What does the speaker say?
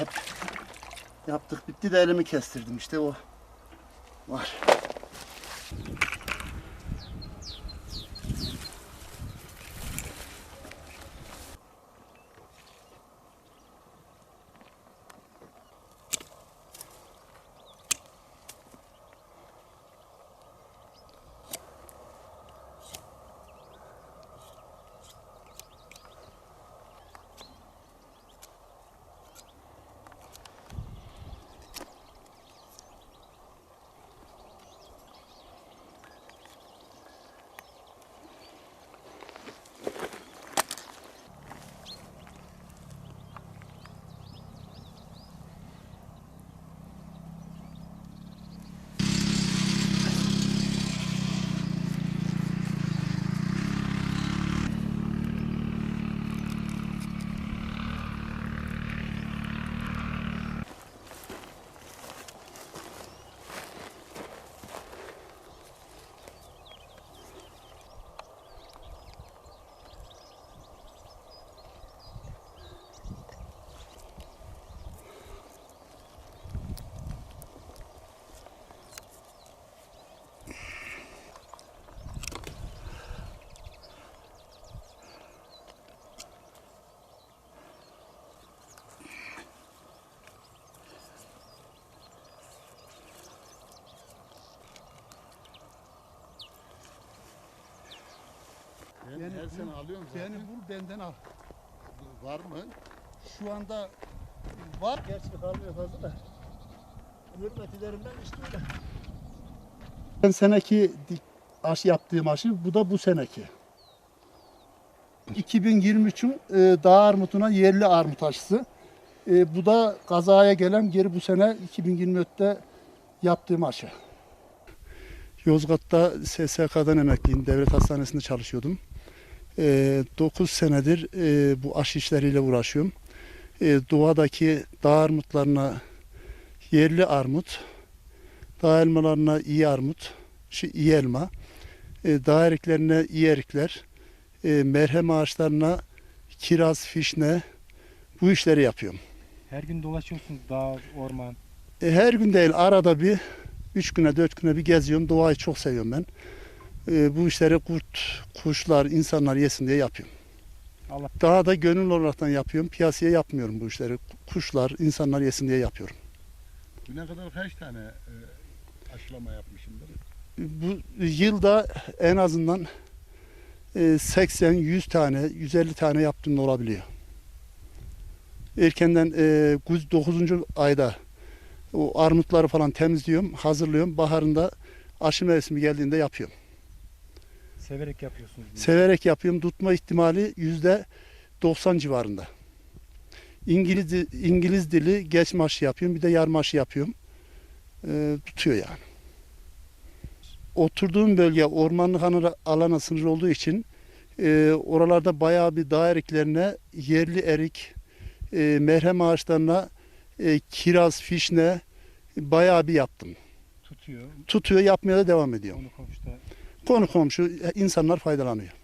Hep yaptık bitti de elimi kestirdim işte o var. Her sene alıyorum zaten. Yani bul benden al. Var mı? Şu anda var gerçi kalmıyor fazla da. Hürmetlerinden işte öyle. Ben seneki dik- aşı yaptığım aşı bu da bu seneki. 2023'ün e, dağ armutuna yerli armut aşısı. E, bu da kazaya gelen geri bu sene 2024'te yaptığım aşı. Yozgat'ta SSK'dan emekliyim. Devlet hastanesinde çalışıyordum. 9 senedir e, bu aşı işleriyle uğraşıyorum. E, doğadaki dağ armutlarına yerli armut, dağ elmalarına iyi armut, şu iyi elma, e, dağ eriklerine iyi erikler, e, merhem ağaçlarına kiraz, fişne bu işleri yapıyorum. Her gün dolaşıyorsunuz dağ, orman. E, her gün değil arada bir, üç güne dört güne bir geziyorum. Doğayı çok seviyorum ben. E, bu işleri kurt, kuşlar, insanlar yesin diye yapıyorum. Allah Daha da gönül olaraktan yapıyorum. Piyasaya yapmıyorum bu işleri. Kuşlar, insanlar yesin diye yapıyorum. Güne kadar kaç tane e, aşılama yapmışımdır? Bu yılda en azından e, 80-100 tane, 150 tane yaptığım da olabiliyor. Erkenden e, 9. ayda o armutları falan temizliyorum, hazırlıyorum. Baharında aşı mevsimi geldiğinde yapıyorum. Severek yapıyorsunuz. bunu. Severek yapıyorum. Tutma ihtimali yüzde 90 civarında. İngiliz, İngiliz dili geç maşı yapıyorum. Bir de yarım maşı yapıyorum. Ee, tutuyor yani. Oturduğum bölge ormanlık alanı- alana sınır olduğu için e, oralarda bayağı bir dağ eriklerine yerli erik, e, merhem ağaçlarına e, kiraz, fişne bayağı bir yaptım. Tutuyor. Tutuyor, yapmaya da devam ediyorum. Onu komşuda Konu komşu insanlar faydalanıyor.